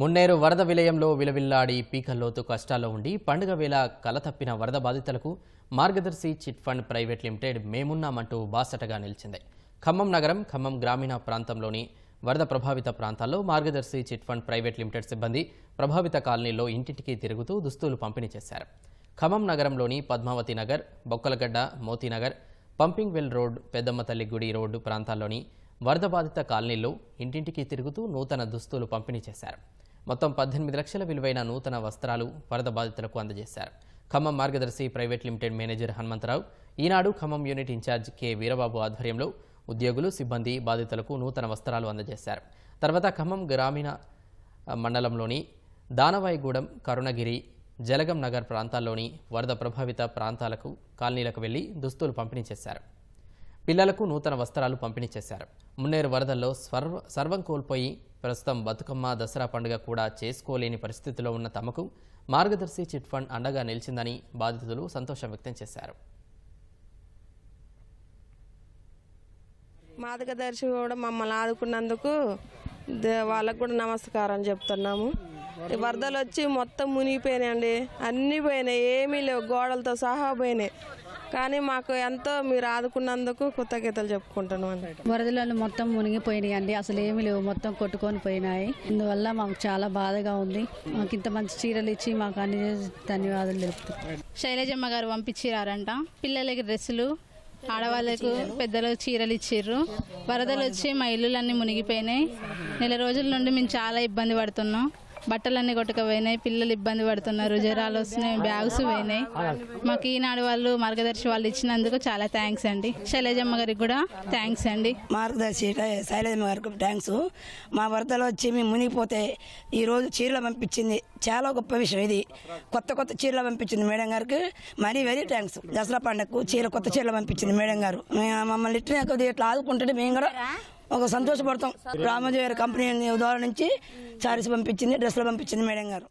మున్నేరు వరద విలయంలో విలవిల్లాడి పీకల్లోతు కష్టాల్లో ఉండి పండుగ వేళ కలతప్పిన వరద బాధితులకు Margadarsi chit fund private limited మేమున్నామంటూ బాసటగా నిలిచింది. ఖమ్మం నగరం ఖమ్మం గ్రామీణ ప్రాంతంలోని వరద ప్రభావిత ప్రాంతాల్లో మార్గదర్శి చిట్ ఫండ్ ప్రైవేట్ లిమిటెడ్ సిబ్బంది ప్రభావిత కాలనీలో ఇంటింటికి తిరుగుతూ దుస్తులు పంపిణీ చేశారు. ఖమ్మం నగరంలోని Padmavathi Nagar Bokkalagadda Motinagar pumping well road Peddamma Thalli గుడి రోడ్డు ప్రాంతాల్లోని వరద బాధిత కాలనీల్లో ఇంటింటికి తిరుగుతూ నూతన దుస్తులు పంపిణీ చేశారు. మొత్తం పద్దెనిమిది లక్షల విలువైన నూతన వస్త్రాలు వరద బాధితులకు అందజేశారు. Khammam Margadarsi private limited manager Hanumantharao Eenadu Khammam unit incharge K. Veerababu ఆధ్వర్యంలో ఉద్యోగులు సిబ్బంది బాధితులకు నూతన వస్త్రాలు అందజేశారు. తర్వాత ఖమ్మం గ్రామీణ మండలంలోని దానవాయిగూడెం కరుణగిరి జలగం నగర్ ప్రాంతాల్లోని వరద ప్రభావిత ప్రాంతాలకు కాలనీలకు వెళ్ళి దుస్తులు పంపిణీ చేశారు. పిల్లలకు నూతన వస్త్రాలు పంపిణీ చేశారు. మున్నేరు వరదల్లో సర్వ సర్వం కోల్పోయి ప్రస్తుతం బతుకమ్మ దసరా పండుగ కూడా చేసుకోలేని పరిస్థితిలో ఉన్న తమకు మార్గదర్శి చిట్ ఫండ్ అండగా నిలిచిందని బాధితులు సంతోషం వ్యక్తం చేశారు. మార్గదర్శి కూడా మమ్మల్ని ఆదుకున్నందుకు వాళ్ళకు కూడా నమస్కారం చెప్తున్నాము. వరదలు వచ్చి మొత్తం మునిగిపోయినాయండి. అన్నీ పోయినాయి. ఏమీ లేవు. గోడలతో సహా పోయినాయి. కానీ మాకు ఎంతో మీరు ఆదుకున్నందుకు కృతజ్ఞతలు చెప్పుకుంటున్నాం వరదలలో మొత్తం మునిగిపోయినాయి అండి అసలు ఏమీ లేవు. మొత్తం కొట్టుకొని పోయినాయి. ఇందువల్ల మాకు చాలా బాధగా ఉంది. మాకు ఇంత మంచి చీరలు ఇచ్చి మాకు అన్ని ధన్యవాదాలు తెలుపుతాం శైలజమ్మ గారు పంపించిరారంట పిల్లలకి డ్రెస్సులు ఆడవాళ్ళకు పెద్దలకు చీరలు ఇచ్చిర్రు. వరదలు వచ్చి మా ఇల్లులన్నీ మునిగిపోయినాయి. నెల రోజుల నుండి మేము చాలా ఇబ్బంది పడుతున్నాం. బట్టలన్నీ కొట్టుకుపోయినాయి పిల్లలు ఇబ్బంది పడుతున్నారు జ్వరాలు వస్తున్నాయి బ్యాగ్స్ పోయినాయి. మాకు ఈనాడు వాళ్ళు మార్గదర్శి వాళ్ళు ఇచ్చినందుకు చాలా థ్యాంక్స్ అండి. శైలజమ్మ గారికి కూడా థ్యాంక్స్ అండి. మార్గదర్శి శైలజమ్మ గారికి థ్యాంక్స్ మా వరదలో వచ్చి మేము మునిగిపోతే ఈరోజు చీరలు పంపించింది. చాలా గొప్ప విషయం ఇది. కొత్త కొత్త చీరలు పంపించింది మేడం గారికి. మరీ వెరీ థ్యాంక్స్ దసరా పండుగకు చీర కొత్త చీరలు పంపించింది మేడం గారు. మమ్మల్ని ఇట్లా కొద్దిగా ఇట్లా ఆదుకుంటుంటే మేము కూడా ఒక సంతోషపడతాం. రామోజీ గారి కంపెనీ ద్వారా నుంచి సారీస్ పంపించింది డ్రెస్సులు పంపించింది మేడం గారు.